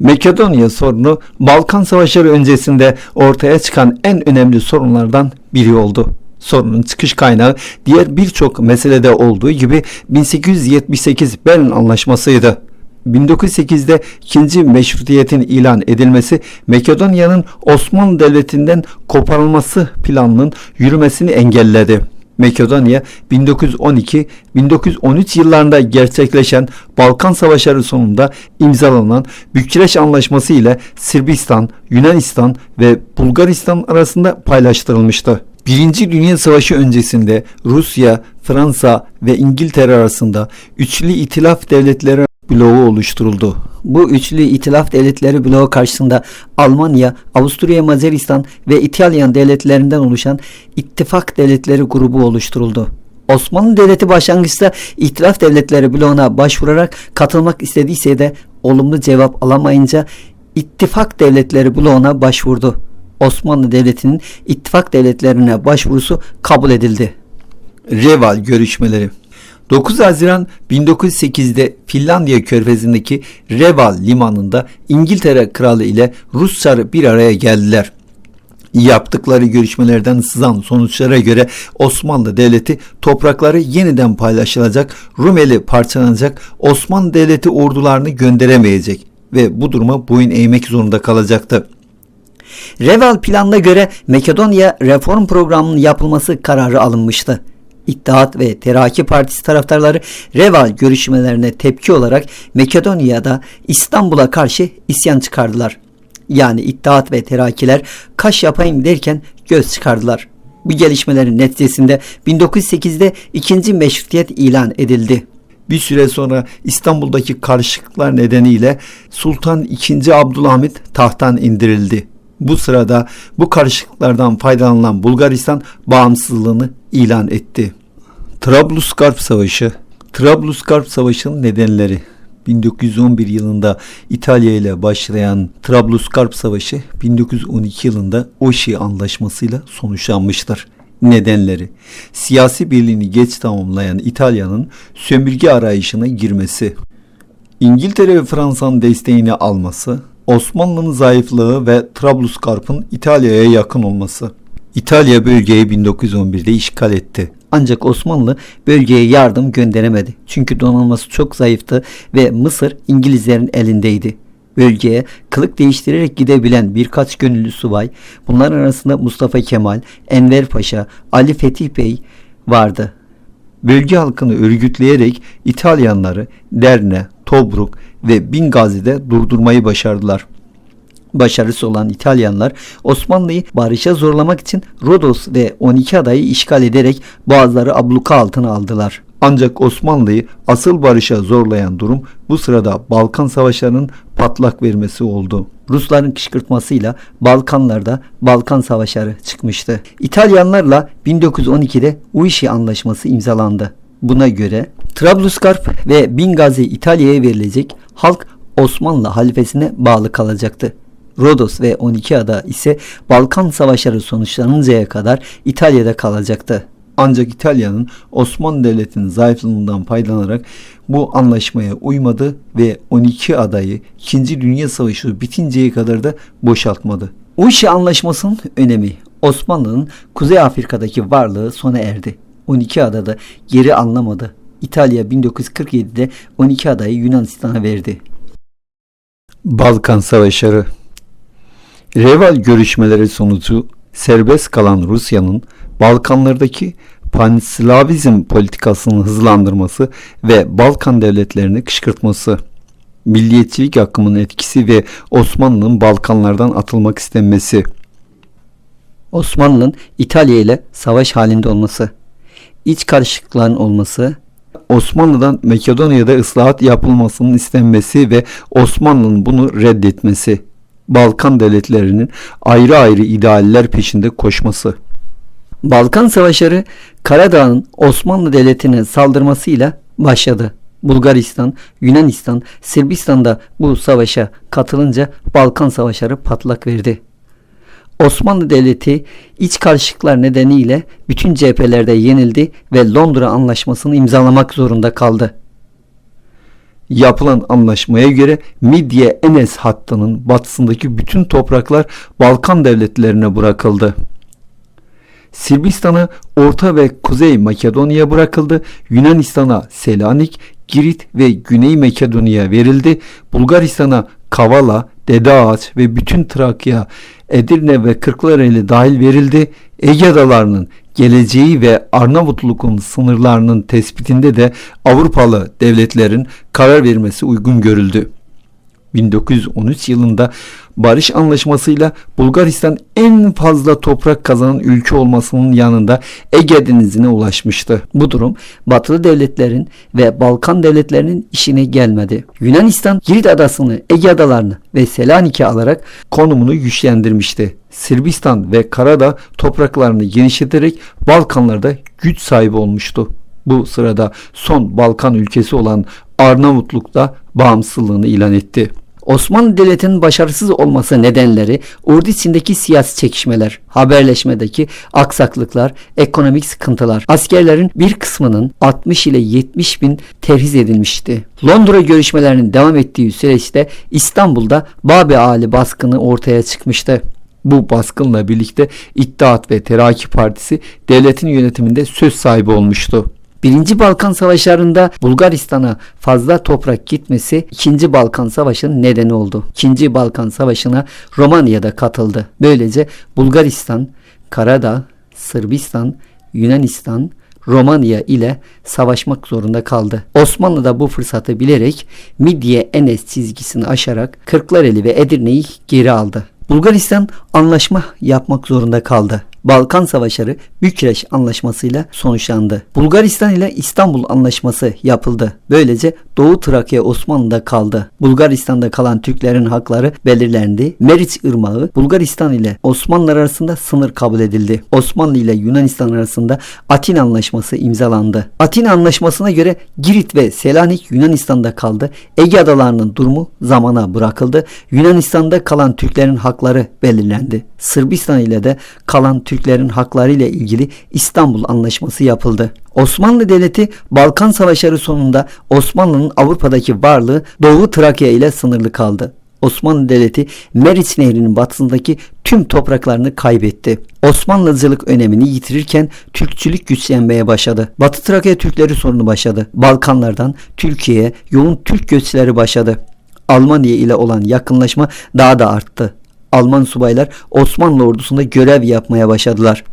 Makedonya sorunu Balkan Savaşları öncesinde ortaya çıkan en önemli sorunlardan biri oldu. Sorunun çıkış kaynağı diğer birçok meselede olduğu gibi 1878 Berlin Anlaşması'ydı. 1908'de ikinci meşrutiyetin ilan edilmesi Makedonya'nın Osmanlı Devleti'nden koparılması planının yürümesini engelledi. Makedonya 1912-1913 yıllarında gerçekleşen Balkan Savaşları sonunda imzalanan Bükreş Anlaşması ile Sırbistan, Yunanistan ve Bulgaristan arasında paylaştırılmıştı. Birinci Dünya Savaşı öncesinde Rusya, Fransa ve İngiltere arasında Üçlü İtilaf Devletleri bloğu oluşturuldu. Bu üçlü itilaf devletleri bloğu karşısında Almanya, Avusturya, Macaristan ve İtalyan devletlerinden oluşan ittifak devletleri grubu oluşturuldu. Osmanlı Devleti başlangıçta itilaf devletleri bloğuna başvurarak katılmak istediyse de olumlu cevap alamayınca ittifak devletleri bloğuna başvurdu. Osmanlı Devleti'nin ittifak devletlerine başvurusu kabul edildi. Reval görüşmeleri 9 Haziran 1908'de Finlandiya körfezindeki Reval limanında İngiltere kralı ile Rus çarı bir araya geldiler. Yaptıkları görüşmelerden sızan sonuçlara göre Osmanlı Devleti toprakları yeniden paylaşılacak, Rumeli parçalanacak, Osmanlı Devleti ordularını gönderemeyecek ve bu duruma boyun eğmek zorunda kalacaktı. Reval planına göre Makedonya reform programının yapılması kararı alınmıştı. İttihat ve Terakki Partisi taraftarları Reval görüşmelerine tepki olarak Makedonya'da İstanbul'a karşı isyan çıkardılar. Yani İttihat ve Terakkiler kaş yapayım derken göz çıkardılar. Bu gelişmelerin neticesinde 1908'de ikinci meşrutiyet ilan edildi. Bir süre sonra İstanbul'daki karışıklıklar nedeniyle Sultan II. Abdülhamit tahttan indirildi. Bu sırada bu karışıklıklardan faydalanan Bulgaristan bağımsızlığını ilan etti. Trablusgarp Savaşı Trablusgarp Savaşı'nın nedenleri 1911 yılında İtalya ile başlayan Trablusgarp Savaşı 1912 yılında Oşi Anlaşması'yla sonuçlanmıştır. Nedenleri Siyasi birliğini geç tamamlayan İtalya'nın sömürge arayışına girmesi, İngiltere ve Fransa'nın desteğini alması, Osmanlı'nın zayıflığı ve Trablusgarp'ın İtalya'ya yakın olması. İtalya bölgeyi 1911'de işgal etti. Ancak Osmanlı bölgeye yardım gönderemedi. Çünkü donanması çok zayıftı ve Mısır İngilizlerin elindeydi. Bölgeye kılık değiştirerek gidebilen birkaç gönüllü subay, bunların arasında Mustafa Kemal, Enver Paşa, Ali Fetih Bey vardı. Bölge halkını örgütleyerek İtalyanları Derne, Tobruk ve Bingazi'de durdurmayı başardılar. Başarısı olan İtalyanlar Osmanlı'yı barışa zorlamak için Rodos ve 12 adayı işgal ederek boğazları abluka altına aldılar. Ancak Osmanlı'yı asıl barışa zorlayan durum bu sırada Balkan Savaşları'nın patlak vermesi oldu. Rusların kışkırtmasıyla Balkanlarda Balkan Savaşları çıkmıştı. İtalyanlarla 1912'de Uişi Anlaşması imzalandı. Buna göre Trablusgarp ve Bingazi İtalya'ya verilecek, halk Osmanlı halifesine bağlı kalacaktı. Rodos ve 12 ada ise Balkan Savaşları sonuçlanıncaya kadar İtalya'da kalacaktı. Ancak İtalya'nın Osmanlı Devleti'nin zayıflığından faydalanarak bu anlaşmaya uymadı ve 12 adayı 2. Dünya Savaşı bitinceye kadar da boşaltmadı. Uişi Anlaşması'nın önemi Osmanlı'nın Kuzey Afrika'daki varlığı sona erdi. 12 adada geri anlamadı. İtalya 1947'de 12 adayı Yunanistan'a verdi. Balkan Savaşları Reval görüşmeleri sonucu serbest kalan Rusya'nın Balkanlardaki panslavizm politikasını hızlandırması ve Balkan devletlerini kışkırtması, milliyetçilik akımının etkisi ve Osmanlı'nın Balkanlardan atılmak istenmesi, Osmanlı'nın İtalya ile savaş halinde olması, iç karışıklıkların olması, Osmanlı'dan Makedonya'da ıslahat yapılmasının istenmesi ve Osmanlı'nın bunu reddetmesi, Balkan devletlerinin ayrı ayrı idealler peşinde koşması. Balkan Savaşları Karadağ'ın Osmanlı Devleti'ne saldırmasıyla başladı. Bulgaristan, Yunanistan, Sırbistan da bu savaşa katılınca Balkan Savaşları patlak verdi. Osmanlı Devleti iç karışıklıklar nedeniyle bütün cephelerde yenildi ve Londra Anlaşması'nı imzalamak zorunda kaldı. Yapılan anlaşmaya göre Midye-Enes hattının batısındaki bütün topraklar Balkan devletlerine bırakıldı. Sırbistan'a Orta ve Kuzey Makedonya bırakıldı. Yunanistan'a Selanik, Girit ve Güney Makedonya verildi. Bulgaristan'a Kavala, Dede ve bütün Trakya, Edirne ve Kırklareli dahil verildi. Ege Adalarının geleceği ve Arnavutluk'un sınırlarının tespitinde de Avrupalı devletlerin karar vermesi uygun görüldü. 1913 yılında barış anlaşmasıyla Bulgaristan en fazla toprak kazanan ülke olmasının yanında Ege Denizi'ne ulaşmıştı. Bu durum batılı devletlerin ve Balkan devletlerinin işine gelmedi. Yunanistan Girit adasını, Ege adalarını ve Selanik'i alarak konumunu güçlendirmişti. Sırbistan ve Karadağ topraklarını genişleterek Balkanlarda güç sahibi olmuştu. Bu sırada son Balkan ülkesi olan Arnavutluk da bağımsızlığını ilan etti. Osmanlı Devleti'nin başarısız olması nedenleri ordu siyasi çekişmeler, haberleşmedeki aksaklıklar, ekonomik sıkıntılar. Askerlerin bir kısmının 60 ile 70 bin terhis edilmişti. Londra görüşmelerinin devam ettiği süreçte İstanbul'da Babi Ali baskını ortaya çıkmıştı. Bu baskınla birlikte İttihat ve Terakki Partisi devletin yönetiminde söz sahibi olmuştu. Birinci Balkan Savaşları'nda Bulgaristan'a fazla toprak gitmesi İkinci Balkan Savaşı'nın nedeni oldu. İkinci Balkan Savaşı'na Romanya'da katıldı. Böylece Bulgaristan, Karadağ, Sırbistan, Yunanistan, Romanya ile savaşmak zorunda kaldı. Osmanlı da bu fırsatı bilerek Midye-Enes çizgisini aşarak Kırklareli ve Edirne'yi geri aldı. Bulgaristan anlaşma yapmak zorunda kaldı. Balkan Savaşları Bükreş Anlaşması'yla sonuçlandı. Bulgaristan ile İstanbul Anlaşması yapıldı. Böylece Doğu Trakya Osmanlı'da kaldı. Bulgaristan'da kalan Türklerin hakları belirlendi. Meriç Irmağı Bulgaristan ile Osmanlı arasında sınır kabul edildi. Osmanlı ile Yunanistan arasında Atin Anlaşması imzalandı. Atin Anlaşması'na göre Girit ve Selanik Yunanistan'da kaldı. Ege adalarının durumu zamana bırakıldı. Yunanistan'da kalan Türklerin hakları belirlendi. Sırbistan ile de kalan Türklerin hakları ile ilgili İstanbul Anlaşması yapıldı. Osmanlı Devleti Balkan Savaşları sonunda Osmanlı'nın Avrupa'daki varlığı Doğu Trakya ile sınırlı kaldı. Osmanlı Devleti Meriç Nehri'nin batısındaki tüm topraklarını kaybetti. Osmanlıcılık önemini yitirirken Türkçülük güçlenmeye başladı. Batı Trakya Türkleri sorunu başladı. Balkanlardan Türkiye'ye yoğun Türk göçleri başladı. Almanya ile olan yakınlaşma daha da arttı. Alman subaylar Osmanlı ordusunda görev yapmaya başladılar.